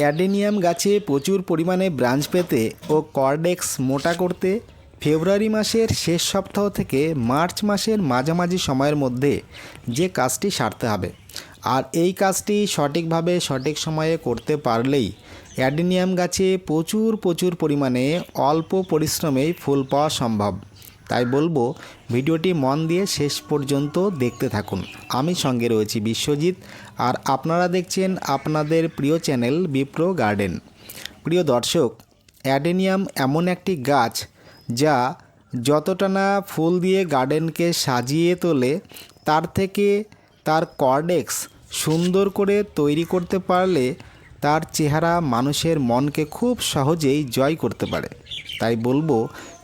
Adenium গাছে প্রচুর পরিমাণে ব্রাঞ্চ পেতে ও কর্ডেক্স মোটা করতে ফেব্রুয়ারি মাসের শেষ সপ্তাহ থেকে মার্চ মাসের মাঝামাঝি সময়ের মধ্যে যে কাজটি সারতে হবে। আর এই কাজটি সঠিকভাবে সঠিক সময়ে করতে পারলেই অ্যাডেনিয়াম গাছে প্রচুর প্রচুর পরিমাণে অল্প পরিশ্রমেই ফুল পাওয়া সম্ভব। তাই বলব, ভিডিওটি মন দিয়ে শেষ পর্যন্ত দেখতে থাকুন। আমি সঙ্গে রয়েছি বিশ্বজিৎ। আর আপনারা দেখছেন আপনাদের প্রিয় চ্যানেল বিপ্রো গার্ডেন। প্রিয় দর্শক, অ্যাডেনিয়াম এমন একটি গাছ যা যতটা না ফুল দিয়ে গার্ডেনকে সাজিয়ে তোলে, তার থেকে তার কর্ডেক্স সুন্দর করে তৈরি করতে পারলে তার চেহারা মানুষের মনকে খুব সহজেই জয় করতে পারে। তাই বলব,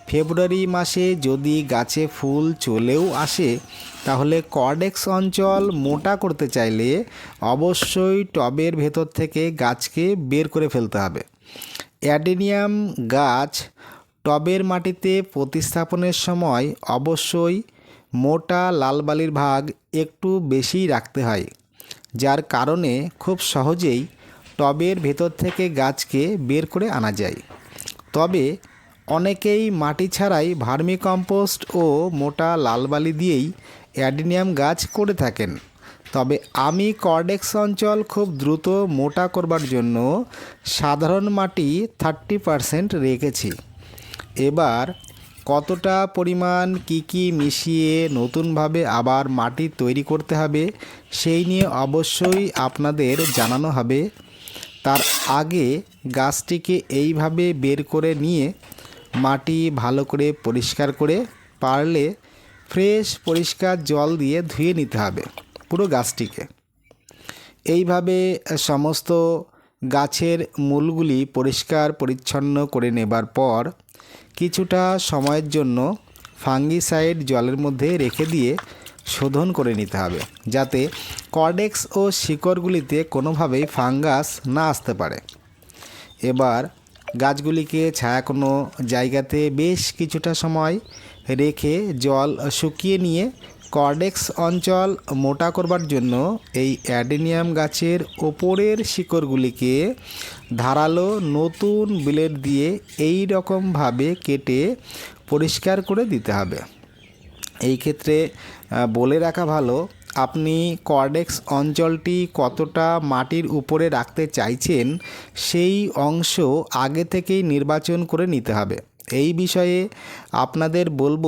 ফেব্রুয়ারি মাসে যদি গাছে ফুল চলেও আসে তাহলে কর্ডেক্স অঞ্চল মোটা করতে চাইলে অবশ্যই টবের ভেতর থেকে গাছকে বের করে ফেলতে হবে। অ্যাডেনিয়াম গাছ টবের মাটিতে প্রতিস্থাপনের সময় অবশ্যই মোটা লাল বালির ভাগ একটু বেশি রাখতে হয়, যার কারণে খুব সহজেই টবের ভেতর থেকে গাছকে বের করে আনা যায়। তবে অনেকেই মাটি ছাড়াই ভার্মি কম্পোস্ট ও মোটা লাল বালি দিয়েই অ্যাডিনিয়াম গাছ করে থাকেন। তবে আমি কর্ডেক্স অঞ্চল খুব দ্রুত মোটা করবার জন্য সাধারণ মাটি থার্টি পারসেন্ট রেখেছি। এবার কতটা পরিমাণ কি কি মিশিয়ে নতুনভাবে আবার মাটি তৈরি করতে হবে সেই নিয়ে অবশ্যই আপনাদের জানানো হবে। তার আগে গাছটিকে এইভাবে বের করে নিয়ে মাটি ভালো করে পরিষ্কার করে পারলে ফ্রেশ, পরিষ্কার জল দিয়ে ধুয়ে নিতে হবে পুরো গাছটিকে। এইভাবে সমস্ত গাছের মূলগুলি পরিষ্কার, পরিচ্ছন্ন করে নেবার পর কিছুটা সময়ের জন্য ফাঙ্গিসাইড জলের মধ্যে রেখে দিয়ে শোধন করে নিতে হবে যাতে কর্ডেক্স ও শিকড়গুলিতে কোনোভাবেই ফাঙ্গাস না আসতে পারে। এবার গাছগুলিকে ছায়া কোনো জায়গাতে বেশ কিছুটা সময় রেখে জল শুকিয়ে নিয়ে কর্ডেক্স অঞ্চল মোটা করবার জন্য এই অ্যাডেনিয়াম গাছের ওপরের শিকড়গুলিকে ধারালো নতুন ব্লেড দিয়ে এই রকমভাবে কেটে পরিষ্কার করে দিতে হবে। এই ক্ষেত্রে বলে রাখা ভালো আপনি কর্ডেক্স অঞ্চলটি কতটা মাটির উপরে রাখতে চাইছেন, সেই অংশ আগে থেকেই নির্বাচন করে নিতে হবে। এই বিষয়ে আপনাদের বলব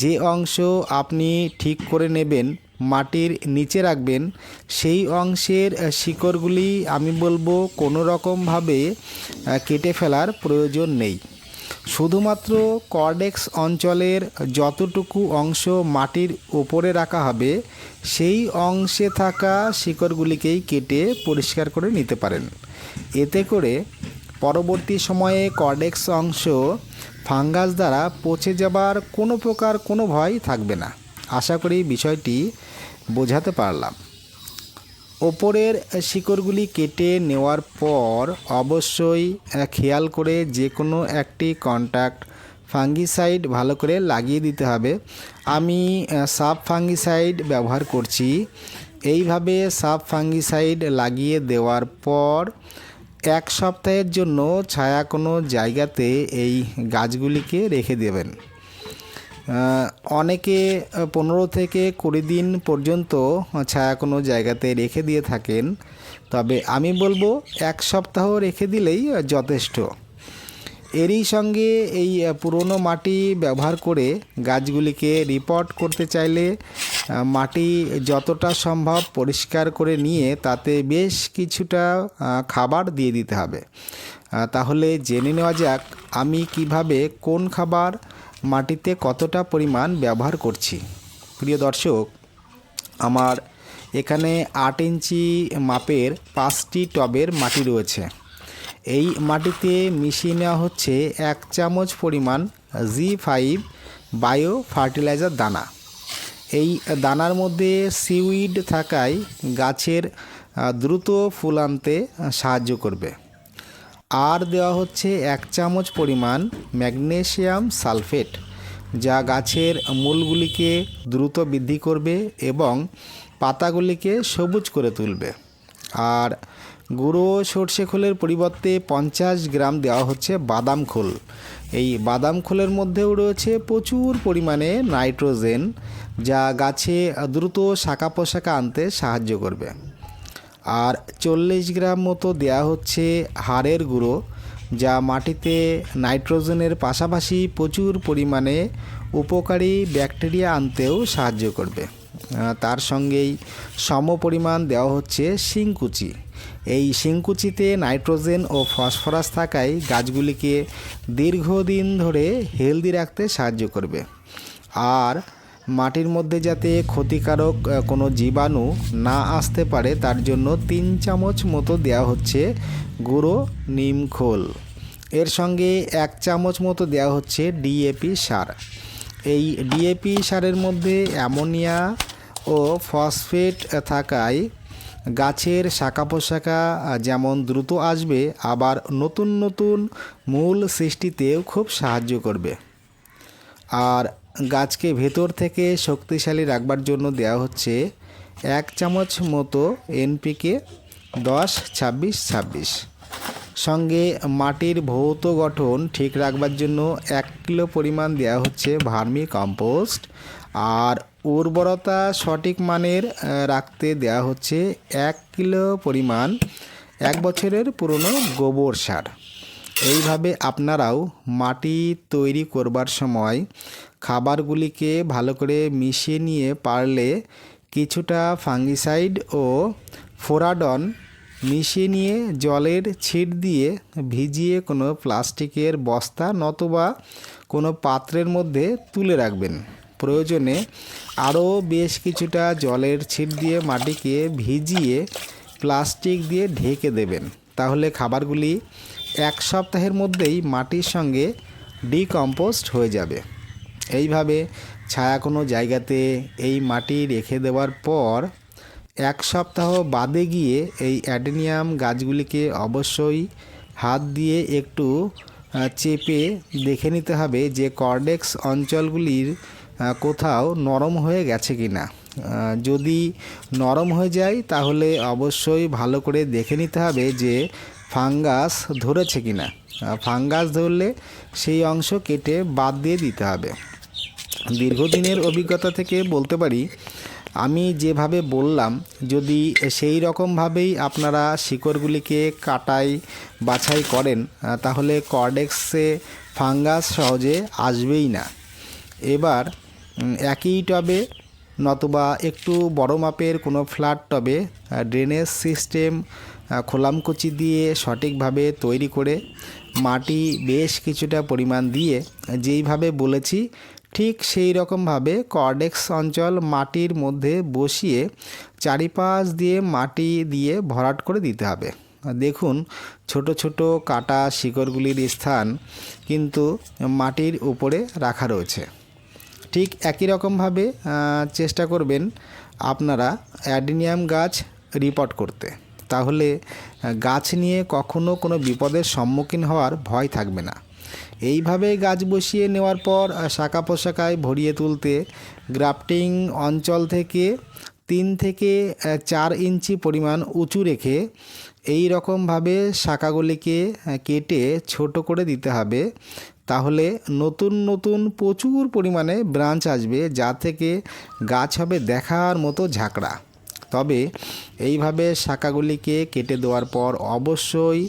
যে অংশ আপনি ঠিক করে নেবেন, মাটির নিচে রাখবেন, সেই অংশের শিকড়গুলি আমি বলব কোনো রকমভাবে কেটে ফেলার প্রয়োজন নেই। শুধুমাত্র কর্ডেক্স অঞ্চলের যতটুকু অংশ মাটির ওপরে রাখা হবে, সেই অংশে থাকা শিকড়গুলিকেই কেটে পরিষ্কার করে নিতে পারেন। এতে করে পরবর্তী সময়ে কর্ডেক্স অংশ ফাঙ্গাস দ্বারা পচে যাবার কোনো প্রকার কোনো ভয় থাকবে না। আশা করি বিষয়টি বোঝাতে পারলাম। ওপরের শিকড়গুলি কেটে নেওয়ার পর অবশ্যই খেয়াল করে যে কোনো একটি কন্ট্যাক্ট ফাঙ্গিসাইড ভালো করে লাগিয়ে দিতে হবে। আমি সাব ফাঙ্গিসাইড ব্যবহার করছি। এইভাবে সাব ফাঙ্গিসাইড লাগিয়ে দেওয়ার পর এক সপ্তাহের জন্য ছায়া কোনো জায়গাতে এই গাছগুলিকে রেখে দেবেন। অনেকে পনেরো থেকে কুড়ি দিন পর্যন্ত ছায়া কোনো জায়গাতে রেখে দিয়ে থাকেন। তবে আমি বলব, এক সপ্তাহ রেখে দিলেই যথেষ্ট। এরই সঙ্গে এই পুরনো মাটি ব্যবহার করে গাছগুলিকে রিপোর্ট করতে চাইলে মাটি যতটা সম্ভব পরিষ্কার করে নিয়ে তাতে বেশ কিছুটা খাবার দিয়ে দিতে হবে। তাহলে জেনে নেওয়া যাক, আমি কীভাবে কোন খাবার মাটিতে কতটা পরিমাণ ব্যবহার করছি? প্রিয় দর্শক, আমার এখানে আট ইঞ্চি মাপের পাঁচটি টবের মাটি রয়েছে। এই মাটিতে মিশিয়ে নেওয়া হচ্ছে এক চামচ পরিমাণ জি ফাইভ বায়ো ফার্টিলাইজার দানা। এই দানার মধ্যে সিউইড থাকায় গাছের দ্রুত ফুল আনতে সাহায্য করবে। আর দেওয়া হচ্ছে এক চামচ পরিমাণ ম্যাগনেসিয়াম সালফেট, যা গাছের মূলগুলিকে দ্রুত বৃদ্ধি করবে এবং পাতাগুলিকে সবুজ করে তুলবে। আর গুঁড়ো সর্ষে খোলের পরিবর্তে পঞ্চাশ গ্রাম দেওয়া হচ্ছে বাদাম খোল। এই বাদাম খোলের মধ্যেও রয়েছে প্রচুর পরিমাণে নাইট্রোজেন, যা গাছে দ্রুত শাখা পোশাকা আনতে সাহায্য করবে। আর চল্লিশ গ্রাম মতো দেয়া হচ্ছে হাড়ের গুঁড়ো, যা মাটিতে নাইট্রোজেনের পাশাপাশি প্রচুর পরিমাণে উপকারী ব্যাকটেরিয়া আনতেও সাহায্য করবে। তার সঙ্গেই সম পরিমাণ দেওয়া হচ্ছে শিংকুচি। এই শিংকুচিতে নাইট্রোজেন ও ফসফরাস থাকায় গাছগুলিকে দীর্ঘদিন ধরে হেলদি রাখতে সাহায্য করবে। আর মাটির মধ্যে যাতে ক্ষতিকারক কোনো জীবাণু না আসতে পারে, তার জন্য তিন চামচ মতো দেওয়া হচ্ছে গুঁড়ো নিম খোল। এর সঙ্গে এক চামচ মতো দেওয়া হচ্ছে ডিএপি সার। এই ডিএপি সারের মধ্যে অ্যামোনিয়া ও ফসফেট থাকায় গাছের শাখা পোশাকা যেমন দ্রুত আসবে, আবার নতুন নতুন মূল সৃষ্টিতেও খুব সাহায্য করবে। আর গাছকে ভেতর থেকে শক্তিশালী রাখবার জন্য দেওয়া হচ্ছে এক চামচ মতো এনপিকে দশ, ছাব্বিশ ছাব্বিশ। সঙ্গে মাটির ভৌত গঠন ঠিক রাখবার জন্য এক কিলো পরিমাণ দেওয়া হচ্ছে ভার্মি কম্পোস্ট আর উর্বরতা সঠিক মানের রাখতে দেওয়া হচ্ছে এক কিলো পরিমাণ এক বছরের পুরনো গোবর সার। এইভাবে আপনারাও মাটি তৈরি করবার সময় খাবারগুলিকে ভালো করে মিশিয়ে নিয়ে পারলে কিছুটা ফাঙ্গিসাইড ও ফোরাডন মিশিয়ে নিয়ে জলের ছিট দিয়ে ভিজিয়ে কোনো প্লাস্টিকের বস্তা নতুবা কোনো পাত্রের মধ্যে তুলে রাখবেন। প্রয়োজনে আরও বেশ কিছুটা জলের ছিট দিয়ে মাটিকে ভিজিয়ে প্লাস্টিক দিয়ে ঢেকে দেবেন। তাহলে খাবারগুলি এক সপ্তাহের মধ্যেই মাটির সঙ্গে ডিকম্পোস্ট হয়ে যাবে। এইভাবে ছায়া কোনো জায়গাতে এই মাটি রেখে দেওয়ার পর এক সপ্তাহ বাদে গিয়ে এই অ্যাডেনিয়াম গাছগুলিকে অবশ্যই হাত দিয়ে একটু চেপে দেখে নিতে হবে যে কর্ডেক্স অঞ্চলগুলির কোথাও নরম হয়ে গেছে কি না যদি নরম হয়ে যায় তাহলে অবশ্যই ভালো করে দেখে নিতে হবে যে ফাঙ্গাস ধরেছে কি না ফাঙ্গাস ধরলে সেই অংশ কেটে বাদ দিয়ে দিতে হবে। দীর্ঘদিনের অভিজ্ঞতা থেকে বলতে পারি, আমি যেভাবে বললাম, যদি সেই রকমভাবেই আপনারা শিকড়গুলিকে কাটাই, বাছাই করেন তাহলে কর্ডেক্সে ফাঙ্গাস সহজে আসবেই না। এবার একই টবে নতুবা একটু বড় মাপের কোনো ফ্ল্যাট টবে ড্রেনেজ সিস্টেম খোলামকুচি দিয়ে সঠিকভাবে তৈরি করে মাটি বেশ কিছুটা পরিমাণ দিয়ে যেইভাবে বলেছি, ঠিক সেই রকমভাবে কর্ডেক্স অঞ্চল মাটির মধ্যে বসিয়ে চারিপাশ দিয়ে মাটি দিয়ে ভরাট করে দিতে হবে। দেখুন, ছোট ছোট কাটা শিকড়গুলির স্থান কিন্তু মাটির উপরে রাখা রয়েছে। ঠিক একই রকমভাবে চেষ্টা করবেন আপনারা অ্যাডিনিয়াম গাছ রিপোর্ট করতে। তাহলে গাছ নিয়ে কখনো কোনো বিপদের সম্মুখীন হওয়ার ভয় থাকবে না। এইভাবে গাছ বসিয়ে নেওয়ার পর শাখা পোশাকায় ভরিয়ে তুলতে গ্রাফটিং অঞ্চল থেকে তিন থেকে চার ইঞ্চি পরিমাণ উঁচু রেখে এই রকমভাবে শাখাগুলিকে কেটে ছোট করে দিতে হবে। তাহলে নতুন নতুন প্রচুর পরিমাণে ব্রাঞ্চ আসবে, যা থেকে গাছ হবে দেখার মতো ঝাঁকড়া। তবে এইভাবে শাখাগুলিকে কেটে দেওয়ার পর অবশ্যই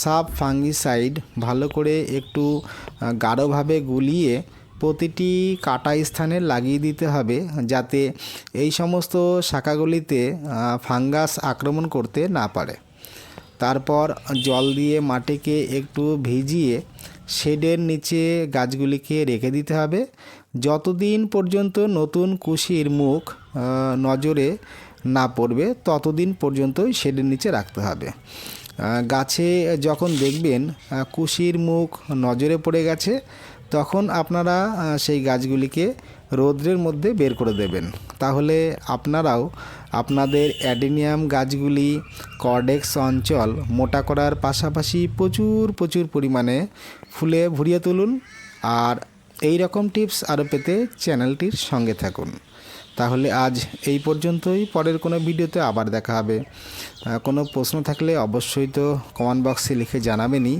সাব ফাঙ্গিসাইড ভালো করে একটু গাঢ়ভাবে গুলিয়ে প্রতিটি কাটা স্থানে লাগিয়ে দিতে হবে যাতে এই সমস্ত শাখাগুলিতে ফাঙ্গাস আক্রমণ করতে না পারে। তারপর জল দিয়ে মাটিকে একটু ভিজিয়ে শেডের নিচে গাছগুলিকে রেখে দিতে হবে। যতদিন পর্যন্ত নতুন কুশির মুখ নজরে না পড়বে, ততদিন পর্যন্তই শেডের নিচে রাখতে হবে। গাছে যখন দেখবেন কুশির মুখ নজরে পড়ে গেছে, তখন আপনারা সেই গাছগুলিকে রৌদ্রের মধ্যে বের করে দেবেন। তাহলে আপনারাও আপনাদের অ্যাডেনিয়াম গাছগুলি, কর্ডেক্স অঞ্চল মোটা করার পাশাপাশি প্রচুর প্রচুর পরিমাণে ফুলে ভরিয়ে তুলুন। আর এই রকম টিপস আরও পেতে চ্যানেলটির সঙ্গে থাকুন। তাহলে আজ এই পর্যন্তই। পরের কোনো ভিডিওতে আবার দেখা হবে। কোনো প্রশ্ন থাকলে অবশ্যই তো কমেন্ট বক্সে লিখে জানাবেনই।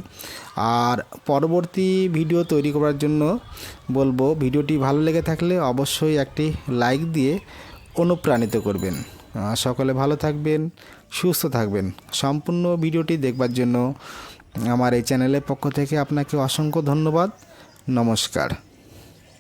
আর পরবর্তী ভিডিও তৈরি করার জন্য বলব, ভিডিওটি ভালো লেগে থাকলে অবশ্যই একটি লাইক দিয়ে অনুপ্রাণিত করবেন। সকলে ভালো থাকবেন, সুস্থ থাকবেন। সম্পূর্ণ ভিডিওটি দেখবার জন্য আমার এই চ্যানেলের পক্ষ থেকে আপনাকে অসংখ্য ধন্যবাদ। নমস্কার।